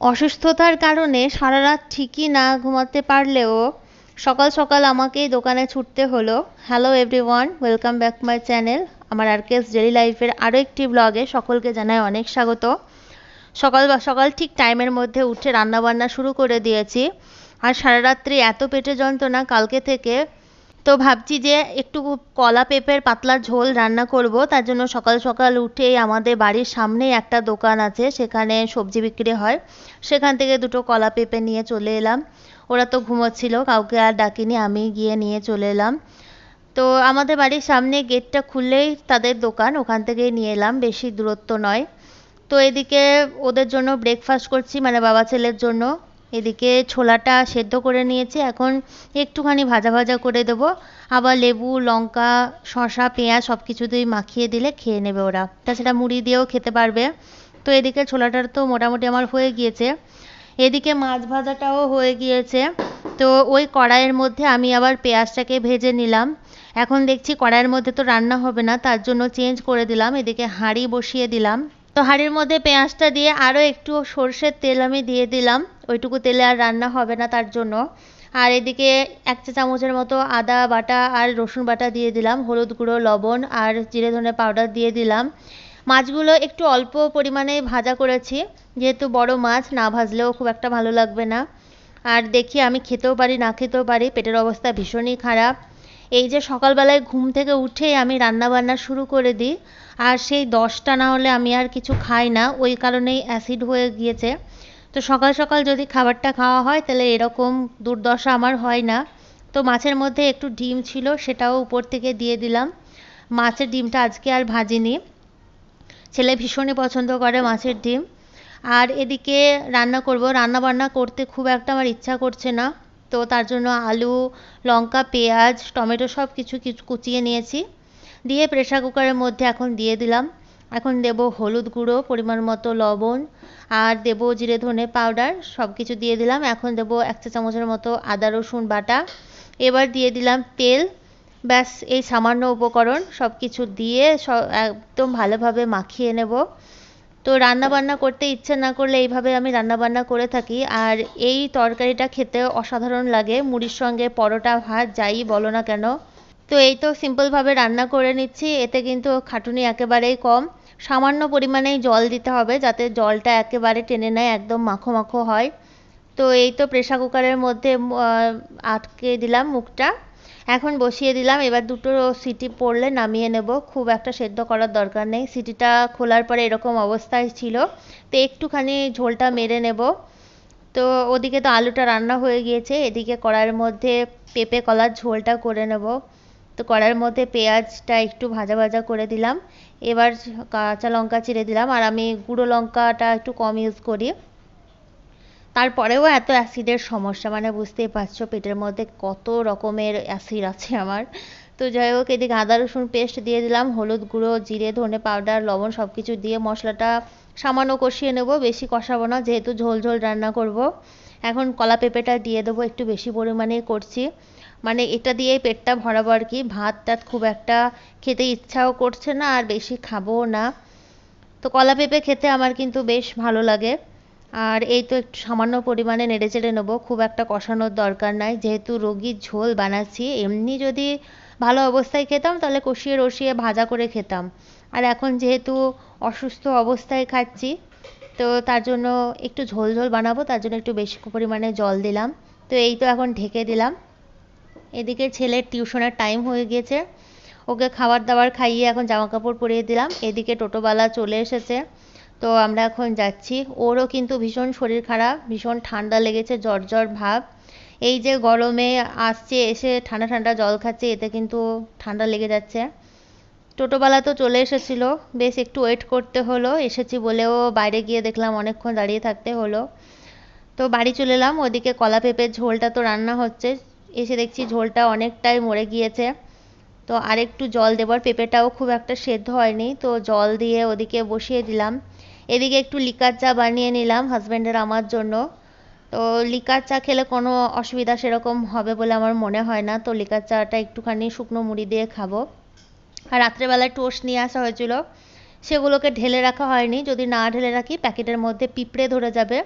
অসুস্থতার কারণে সারা রাত ঠিকই না ঘুমাতে পারলেও সকাল সকাল আমাকে দোকানে ছুটতে হলো। Hello everyone welcome back my channel আমার আরকেস ডেলি লাইফের আরও একটি ব্লগে সকলকে জানাই অনেক স্বাগত। সকাল সকাল ঠিক টাইমের মধ্যে উঠে রান্নাবান্না শুরু করে দিয়েছি। আর সারা রাত্রি এত পেটে যন্ত্রণা, কালকে থেকে তো ভাবছি যে একটু কলা পেঁপের পাতলা ঝোল রান্না করব। তার জন্য সকাল সকাল উঠেই আমাদের বাড়ির সামনেই একটা দোকান আছে, সেখানে সবজি বিক্রি হয়। সেখান থেকে দুটো কলা পেঁপে নিয়ে চলে এলাম। ওরা তো ঘুমোচ্ছিল, কাউকে আর ডাকিনি, আমি গিয়ে নিয়ে চলে এলাম। তো আমাদের বাড়ির সামনে গেটটা খুললেই তাদের দোকান, ওখান থেকেই নিয়ে এলাম, বেশি দূরত্ব নয়। তো এদিকে ওদের জন্য ব্রেকফাস্ট করছি মানে বাবা ছেলের জন্য। এদিকে ছোলাটা সেদ্ধ করে নিয়েছি। এখন একটুখানি ভাজা ভাজা করে দেবো। আবার লেবু, লঙ্কা, শসা, পেঁয়াজ সব কিছু দিয়ে মাখিয়ে দিলে খেয়ে নেবে ওরা। তাছাড়া মুড়ি দিয়েও খেতে পারবে। তো এদিকে ছোলাটার তো মোটামুটি আমার হয়ে গিয়েছে। এদিকে মাছ ভাজাটাও হয়ে গিয়েছে। তো ওই কড়াইয়ের মধ্যে আমি আবার পেঁয়াজটাকে ভেজে নিলাম। এখন দেখছি কড়াইয়ের মধ্যে তো রান্না হবে না, তার জন্য চেঞ্জ করে দিলাম। এদিকে হাঁড়ি বসিয়ে দিলাম। তো হাঁড়ির মধ্যে পেঁয়াজটা দিয়ে আরও একটু সর্ষের তেল আমি দিয়ে দিলাম। ওইটুকু তেলে আর রান্না হবে না তার জন্য। আর এদিকে এক চা চামচের মতো আদা বাটা আর রসুন বাটা দিয়ে দিলাম, হলুদ গুঁড়ো, লবণ আর জিরে ধনে পাউডার দিয়ে দিলাম। মাছগুলো একটু অল্প পরিমাণে ভাজা করেছি, যেহেতু বড় মাছ, না ভাজলেও খুব একটা ভালো লাগবে না। আর দেখি আমি খেতেও পারি, না খেতেও পারি, পেটের অবস্থা ভীষণই খারাপ। এই যে সকালবেলায় ঘুম থেকে উঠেই আমি রান্না বান্না শুরু করে দিই, আর সেই দশটা না হলে আমি আর কিছু খাই না, ওই কারণেই অ্যাসিড হয়ে গিয়েছে। তো সকাল সকাল যদি খাবারটা খাওয়া হয়, তাহলে এরকম দুর্দশা আমার হয় না। তো মাছের মধ্যে একটু ডিম ছিল, সেটাও উপর থেকে দিয়ে দিলাম। মাছের ডিমটা আজকে আর ভাজিনি। ছেলে ভীষণই পছন্দ করে মাছের ডিম। আর এদিকে রান্না করব। রান্না বান্না করতে খুব একটা আমার ইচ্ছা করছে না। তো তার জন্য আলু, লঙ্কা, পেঁয়াজ, টমেটো সব কিছু কিছু কুচিয়ে নিয়েছি। দিয়ে প্রেশার কুকারের মধ্যে এখন দিয়ে দিলাম। এখন দেব হলুদ গুঁড়ো, পরিমাণ মতো লবণ, আর দেব জিরে, ধনে পাউডার, সব কিছু দিয়ে দিলাম। এখন দেব এক চা চামচের মতো আদা, রসুন বাটা। এবার দিয়ে দিলাম তেল। ব্যাস, এই সামান্য উপকরণ সব কিছু দিয়ে একদম ভালোভাবে মাখিয়ে নেব। তো রান্না বান্না করতে ইচ্ছে না করলে এইভাবে আমি রান্না বান্না করে থাকি। আর এই তরকারিটা খেতে অসাধারণ লাগে। মুড়ির সঙ্গে পরোটা, ভাত, যাই বলো না কেন। তো এই তো সিম্পলভাবে রান্না করে নিচ্ছি। এতে কিন্তু খাটুনি একেবারেই কম। সামান্য পরিমাণেই জল দিতে হবে যাতে জলটা একেবারে টেনে নেয়, একদম মাখো মাখো হয়। তো এই তো প্রেশার কুকারের মধ্যে আটকে দিলাম মুখটা। এখন বসিয়ে দিলাম। এবার দুটো সিটি পড়লে নামিয়ে নেব। খুব একটা সেদ্ধ করার দরকার নেই। সিটিটা খোলার পরে এরকম অবস্থায় ছিল। তো একটুখানি ঝোলটা মেরে নেব। তো ওদিকে তো আলুটা রান্না হয়ে গিয়েছে। এদিকে কড়াইয়ের মধ্যে পেঁপে কলার ঝোলটা করে নেব। তো কড়াইয়ের মধ্যে পেঁয়াজটা একটু ভাজা ভাজা করে দিলাম। এবার কাঁচা লঙ্কা চিড়ে দিলাম। আর আমি গুঁড়ো লঙ্কাটা একটু কম ইউজ করি। তারপরেও এত অ্যাসিডের সমস্যা মানে বুঝতেই পারছ পেটের মধ্যে কত রকমের অ্যাসিড আছে আমার। তো যাই হোক, এদিকে আদা, রসুন পেস্ট দিয়ে দিলাম, হলুদ গুঁড়ো, জিরে, ধনে পাউডার লবণ সব কিছু দিয়ে মশলাটা সামান্য কষিয়ে নেব, বেশি কষাবো না, যেহেতু ঝোল ঝোল রান্না করব। এখন কলা পেঁপেটা দিয়ে দেবো, একটু বেশি পরিমাণে করছি। মানে এটা দিয়ে পেটটা ভরাবো আর কি ভাত টাত খুব একটা খেতে ইচ্ছাও করছে না আর বেশি খাবোও না। তো কলা পেঁপে খেতে আমার কিন্তু বেশ ভালো লাগে। আর এই তো একটু সামান্য পরিমাণে নেড়ে চেড়ে নেব। খুব একটা কষানোর দরকার নাই। যেহেতু রোগীর ঝোল বানাচ্ছি, এমনি যদি ভালো অবস্থায় খেতাম তাহলে কষিয়ে রসিয়ে ভাজা করে খেতাম। আর এখন যেহেতু অসুস্থ অবস্থায় খাচ্ছি, তো তার জন্য একটু ঝোল ঝোল বানাবো, তার জন্য একটু বেশি পরিমাণে জল দিলাম। তো এই তো এখন ঢেকে দিলাম। এদিকে ছেলের টিউশনের টাইম হয়ে গিয়েছে ওকে খাবার দাবার খাইয়ে এখন জামা কাপড় পরিয়ে দিলাম। এদিকে টোটোওয়ালা চলে এসেছে। তো আমরা এখন যাচ্ছি। ওরও কিন্তু ভীষণ শরীর খারাপ, ভীষণ ঠান্ডা লেগেছে, জ্বর জ্বর ভাব। এই যে গরমে আসছে, এসে ঠান্ডা ঠান্ডা জল খাচ্ছে, এতে কিন্তু ঠান্ডা লেগে যাচ্ছে। টোটোওয়ালা তো চলে এসেছিল, বেশ একটু ওয়েট করতে হলো, এসেছি বলেও বাইরে গিয়ে দেখলাম অনেকক্ষণ দাঁড়িয়ে থাকতে হলো। তো বাড়ি চলে এলাম ওদিকে কলা পেঁপের ঝোলটা তো রান্না হচ্ছে, এসে দেখছি ঝোলটা অনেকটাই মরে গিয়েছে। তো আরেকটু জল দেবার পেঁপেটাও খুব একটা সেদ্ধ হয়নি, তো জল দিয়ে ওদিকে বসিয়ে দিলাম। এদিকে একটু লিকার চা বানিয়ে নিলাম হাজব্যান্ডের আমার জন্য। তো লিকার চা খেলে কোনো অসুবিধা সেরকম হবে বলে আমার মনে হয় না। তো লিকার চাটা একটুখানি শুকনো মুড়ি দিয়ে খাব। আর রাত্রেবেলায় টোস্ট নিয়ে আসা হয়েছিল। সেগুলোকে ঢেলে রাখা হয়নি। যদি না ঢেলে রাখি, প্যাকেটের মধ্যে পিঁপড়ে ধরে যাবে।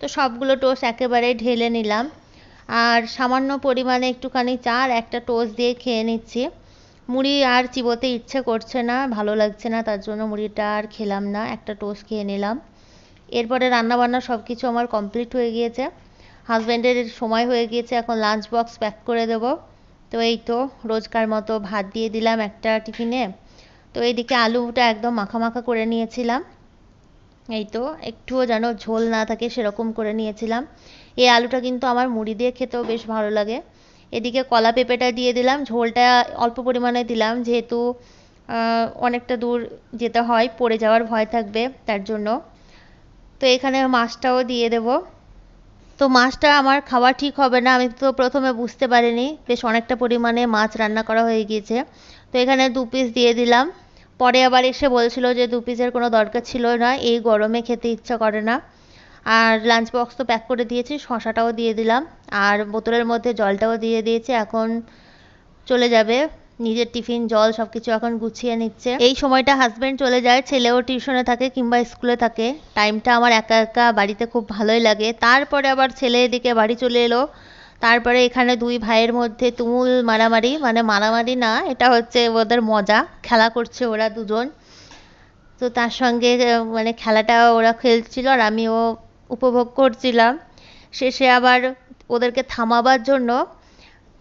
তো সবগুলো টোস্ট একেবারে ঢেলে নিলাম। আর সামান্য পরিমাণে একটুখানি চা আর একটা টোস্ট দিয়ে খেয়ে নিচ্ছি। মুড়ি আর চিবোতে ইচ্ছে করছে না, ভালো লাগছে না, তার জন্য মুড়িটা আর খেলাম না, একটা টোস্ট খেয়ে নিলাম। এরপরে রান্নাবান্না সব কিছু আমার কমপ্লিট হয়ে গিয়েছে। হাজব্যান্ডের সময় হয়ে গিয়েছে, এখন লাঞ্চ বক্স প্যাক করে দেবো। তো এই তো, রোজকার মতো ভাত দিয়ে দিলাম একটা টিফিনে। তো এইদিকে আলুটা একদম মাখা মাখা করে নিয়েছিলাম। এই তো, একটুও যেন ঝোল না থাকে সেরকম করে নিয়েছিলাম। এই আলুটা কিন্তু আমার মুড়ি দিয়ে খেতেও বেশ ভালো লাগে। এদিকে কলা পেঁপেটা দিয়ে দিলাম, ঝোলটা অল্প পরিমাণে দিলাম, যেহেতু অনেকটা দূর যেতে হয়, পড়ে যাওয়ার ভয় থাকবে তার জন্য। তো এখানে মাছটাও দিয়ে দেব। তো মাছটা আমার খাওয়া ঠিক হবে না, আমি তো প্রথমে বুঝতে পারিনি, বেশ অনেকটা পরিমাণে মাছ রান্না করা হয়ে গিয়েছে। তো এখানে দু পিস দিয়ে দিলাম। পরে আবার এসে বলছিল যে দু পিসের কোনো দরকার ছিল না, এই গরমে খেতে ইচ্ছা করে না। আর লাঞ্চ বক্স তো প্যাক করে দিয়েছি শশাটাও দিয়ে দিলাম। আর বোতলের মধ্যে জলটাও দিয়ে দিয়েছি, এখন চলে যাবে। নিজের টিফিন, জল সব কিছু এখন গুছিয়ে নিচ্ছে। এই সময়টা হাজব্যান্ড চলে যায়, ছেলেও টিউশনে থাকে কিংবা স্কুলে থাকে। টাইমটা আমার একা একা বাড়িতে খুব ভালোই লাগে। তারপরে আবার ছেলে এদিকে বাড়ি চলে এলো। তারপরে এখানে দুই ভাইয়ের মধ্যে তুমুল মারামারি। মানে মারামারি না, এটা হচ্ছে ওদের মজা। খেলা করছে ওরা দুজন। তো তার সঙ্গে মানে খেলাটা ওরা খেলছিল আর আমিও উপভোগ করছিলাম। শেষে আবার ওদেরকে থামাবার জন্য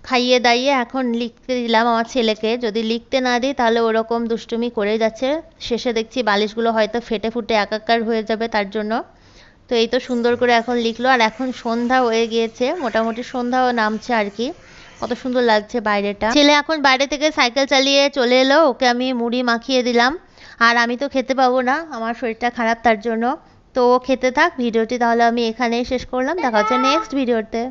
খাইয়ে দাইয়ে এখন লিখতে দিলাম আমার ছেলেকে। যদি লিখতে না দিই তাহলে ওরকম দুষ্টুমি করে যাচ্ছে। শেষে দেখছি বালিশগুলো হয়তো ফেটে ফুটে একাকার হয়ে যাবে তার জন্য। তো এই তো সুন্দর করে এখন লিখলো। আর এখন সন্ধ্যা হয়ে গিয়েছে। মোটামুটি সন্ধ্যাও নামছে আর কি। কত সুন্দর লাগছে বাইরেটা। ছেলে এখন বাইরে থেকে সাইকেল চালিয়ে চলে এলো। ওকে আমি মুড়ি মাখিয়ে দিলাম। আর আমি তো খেতে পাবো না। আমার শরীরটা খারাপ তার জন্য। তো খেতে থাক ভিডিওটি তাহলে আমি এখানেই শেষ করলাম। দেখা হচ্ছে নেক্সট ভিডিওতে